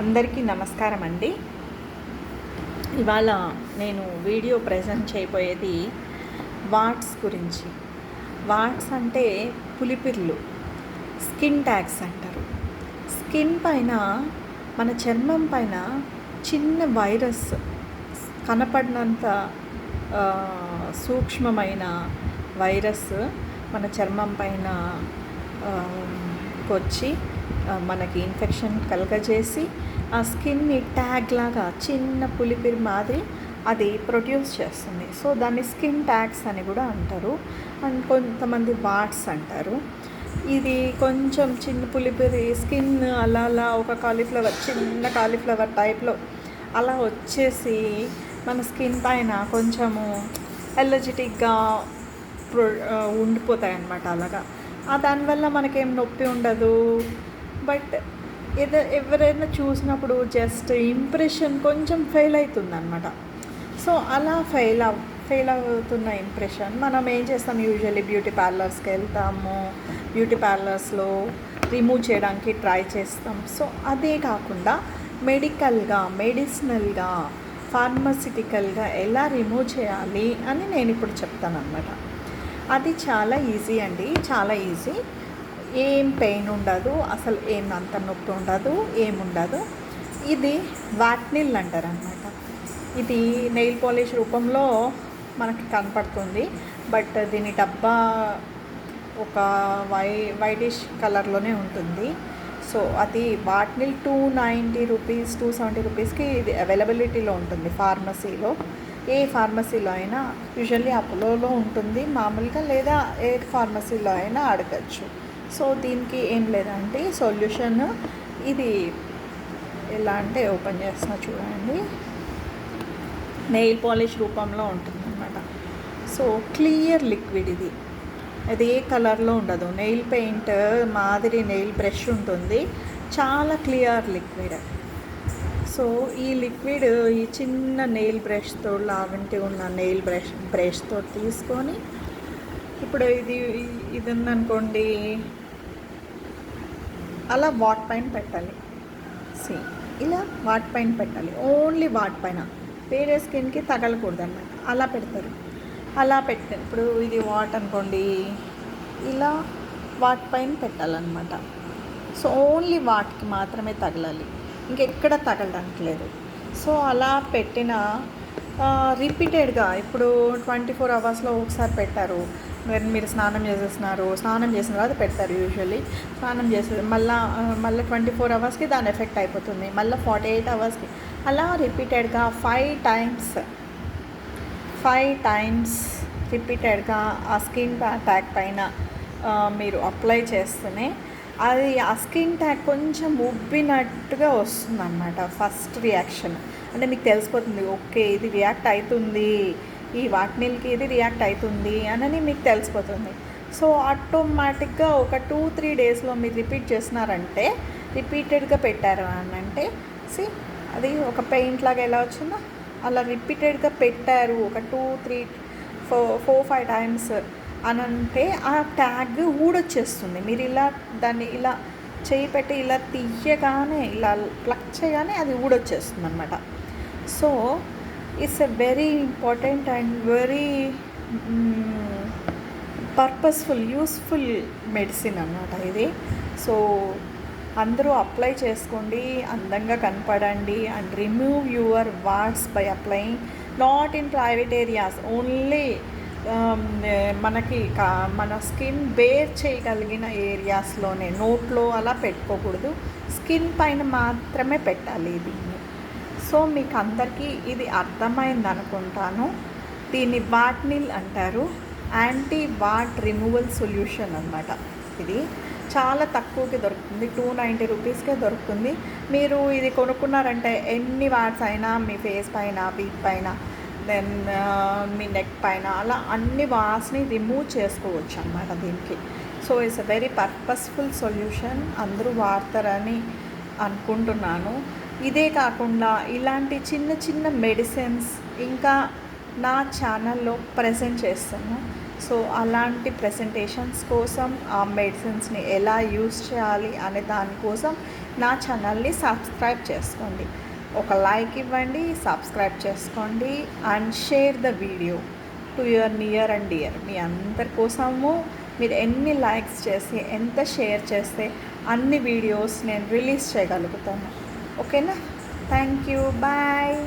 అందరికీ నమస్కారం అండి ఇవాళ నేను వీడియో ప్రజెంట్ చేయబోయేది వాట్స్ గురించి. వాట్స్ అంటే పులిపిర్లు స్కిన్ ట్యాగ్స్ అంటారు. స్కిన్ పైన మన చర్మం పైన చిన్న వైరస్ కనపడినంత సూక్ష్మమైన వైరస్ మన చర్మం పైన వచ్చి మనకి ఇన్ఫెక్షన్ కలగజేసి ఆ స్కిన్ని ట్యాగ్ లాగా చిన్న పులిపిరి మాదిరి అది ప్రొడ్యూస్ చేస్తుంది. సో దాన్ని స్కిన్ ట్యాగ్స్ అని కూడా అంటారు. అండ్ కొంతమంది వాట్స్ అంటారు. ఇది కొంచెం చిన్న పులిపిరి స్కిన్ అలా అలా ఒక కాలీఫ్లవర్ చిన్న కాలీఫ్లవర్ టైప్లో అలా వచ్చేసి మన స్కిన్ పైన కొంచెము ఎలర్జెటిక్గా ప్రొ ఉండిపోతాయి అన్నమాట అలాగా. దానివల్ల మనకేం నొప్పి ఉండదు? బట్ ఏదో ఎవరైనా చూసినప్పుడు జస్ట్ ఇంప్రెషన్ కొంచెం ఫెయిల్ అవుతుందన్నమాట సో అలా ఫెయిల్ అవ్ ఫెయిల్ అవుతున్న ఇంప్రెషన్ మనం ఏం చేస్తాం యూజువల్లీ బ్యూటీ పార్లర్స్కి వెళ్తాము. బ్యూటీ పార్లర్స్లో రిమూవ్ చేయడానికి ట్రై చేస్తాం. సో అదే కాకుండా మెడికల్గా మెడిసినల్గా ఫార్మసిటికల్గా ఎలా రిమూవ్ చేయాలి అని నేను ఇప్పుడు చెప్తాను అనమాట అది చాలా ఈజీ అండి చాలా ఈజీ ఏం పెయిన్ ఉండదు అసలు ఏం అంత నొప్పి ఉండదు ఏం ఉండదు. ఇది వాట్నిల్ అంటారు అనమాట ఇది నెయిల్ పాలిష్ రూపంలో మనకి కనపడుతుంది. బట్ దీని డబ్బా ఒక వై వైటిష్ కలర్లోనే ఉంటుంది. సో అది Wartnil two ninety rupees two seventy రూపీస్కి ఇది అవైలబిలిటీలో ఉంటుంది ఫార్మసీలో. ఏ ఫార్మసీలో అయినా యూజువల్లీ అపోలోలో ఉంటుంది. మామూలుగా లేదా ఏ ఫార్మసీలో అయినా అడగచ్చు. సో దీనికి ఏం లేదంటే సొల్యూషన్ ఇది ఎలా అంటే ఓపెన్ చేస్తున్నా చూడండి. నెయిల్ పాలిష్ రూపంలో ఉంటుందన్నమాట. సో క్లియర్ లిక్విడ్ ఇది. అది ఏ కలర్లో ఉండదు. నెయిల్ పెయింట్ మాదిరి నెయిల్ బ్రష్ ఉంటుంది. చాలా క్లియర్ లిక్విడ్. సో ఈ లిక్విడ్ ఈ చిన్న నెయిల్ బ్రష్తో లావంటి ఉన్న నెయిల్ బ్రష్ బ్రష్తో తీసుకొని ఇప్పుడు ఇది ఇది ఉందనుకోండి. అలా వాట్ పైన పెట్టాలి. సేమ్ ఇలా వాట్ పైన పెట్టాలి. ఓన్లీ వాట్ పైన. వేరే స్కిన్కి తగలకూడదు అన్నమాట అలా పెడతారు. అలా పెట్టారు. ఇప్పుడు ఇది వాట్ అనుకోండి. ఇలా వాట్ పైన పెట్టాలన్నమాట. సో ఓన్లీ వాట్కి మాత్రమే తగలాలి. ఇంకెక్కడ తగలడానికి లేదు. సో అలా పెట్టిన రిపీటెడ్గా ఇప్పుడు ట్వంటీ ఫోర్ అవర్స్లో ఒకసారి పెట్టారు. మీరు స్నానం చేసేస్తున్నారు స్నానం చేసిన తర్వాత పెడతారు యూజువల్లీ స్నానం చేసే మళ్ళీ మళ్ళీ ట్వంటీ ఫోర్ అవర్స్కి దాని ఎఫెక్ట్ అయిపోతుంది. మళ్ళీ ఫార్టీ ఎయిట్ అవర్స్కి అలా రిపీటెడ్గా ఫైవ్ టైమ్స్ ఫైవ్ టైమ్స్ రిపీటెడ్గా ఆ స్కిన్ ట్యాగ్ పైన మీరు అప్లై చేస్తేనే అది ఆ స్కిన్ ట్యాగ్ కొంచెం ఉబ్బినట్టుగా వస్తుందన్నమాట ఫస్ట్ రియాక్షన్ అంటే మీకు తెలిసిపోతుంది ఓకే ఇది రియాక్ట్ అవుతుంది. ఈ వాటినీళ్ళకి ఇది రియాక్ట్ అవుతుంది అని మీకు తెలిసిపోతుంది. సో ఆటోమేటిక్గా ఒక టూ త్రీ డేస్లో మీరు రిపీట్ చేస్తున్నారంటే రిపీటెడ్గా పెట్టారు అని అంటే సి అది ఒక పెయింట్ లాగా ఎలా వచ్చిందో అలా రిపీటెడ్గా పెట్టారు ఒక two three four four five times అని అంటే ఆ ట్యాగ్ ఊడొచ్చేస్తుంది. మీరు ఇలా దాన్ని ఇలా చేయి పెట్టి ఇలా తీయగానే ఇలా ప్లక్ చేయగానే అది ఊడొచ్చేస్తుంది అనమాట so it's a very important and very purposeful useful medicine అన్నమాట ఇది. సో అందరూ అప్లై చేసుకోండి అందంగా కనపడండి and remove your warts by applying not in private areas only మనకి కా- మన స్కిన్ బేర్ చేయగలిగిన ఏరియాస్లోనే నోట్లో అలా పెట్టుకోకూడదు. స్కిన్ పైన మాత్రమే పెట్టాలి దీన్ని. సో మీకు అందరికీ ఇది అర్థమైంది అనుకుంటాను దీన్ని వాట్నిల్ అంటారు. యాంటీ వాట్ రిమూవల్ సొల్యూషన్ అన్నమాట ఇది. చాలా తక్కువకి దొరుకుతుంది. టూ నైంటీ రూపీస్కే దొరుకుతుంది. మీరు ఇది కొనుక్కున్నారంటే ఎన్ని వాట్స్ అయినా మీ ఫేస్ పైన వీక్ పైన దెన్ మీ నెక్ పైన అలా అన్ని వాట్స్ని రిమూవ్ చేసుకోవచ్చు అన్నమాట దీనికి. So it's a very purposeful solution. అందరూ వాడతారని అనుకుంటున్నాను. ఇదే కాకుండా ఇలాంటి చిన్న చిన్న మెడిసిన్స్ ఇంకా నా ఛానల్లో ప్రజెంట్ చేస్తాను సో అలాంటి ప్రజెంటేషన్స్ కోసం ఆ మెడిసిన్స్ని ఎలా యూస్ చేయాలి అనే దానికోసం నా ఛానల్ని సబ్స్క్రైబ్ చేసుకోండి. ఒక లైక్ ఇవ్వండి సబ్స్క్రైబ్ చేసుకోండి and share the video to your near and dear మీ అందరి కోసము మీరు ఎన్ని లైక్స్ చేసి ఎంత షేర్ చేస్తే అన్ని వీడియోస్ నేను రిలీజ్ చేయగలుగుతాను. ఓకేనా థ్యాంక్ యూ బాయ్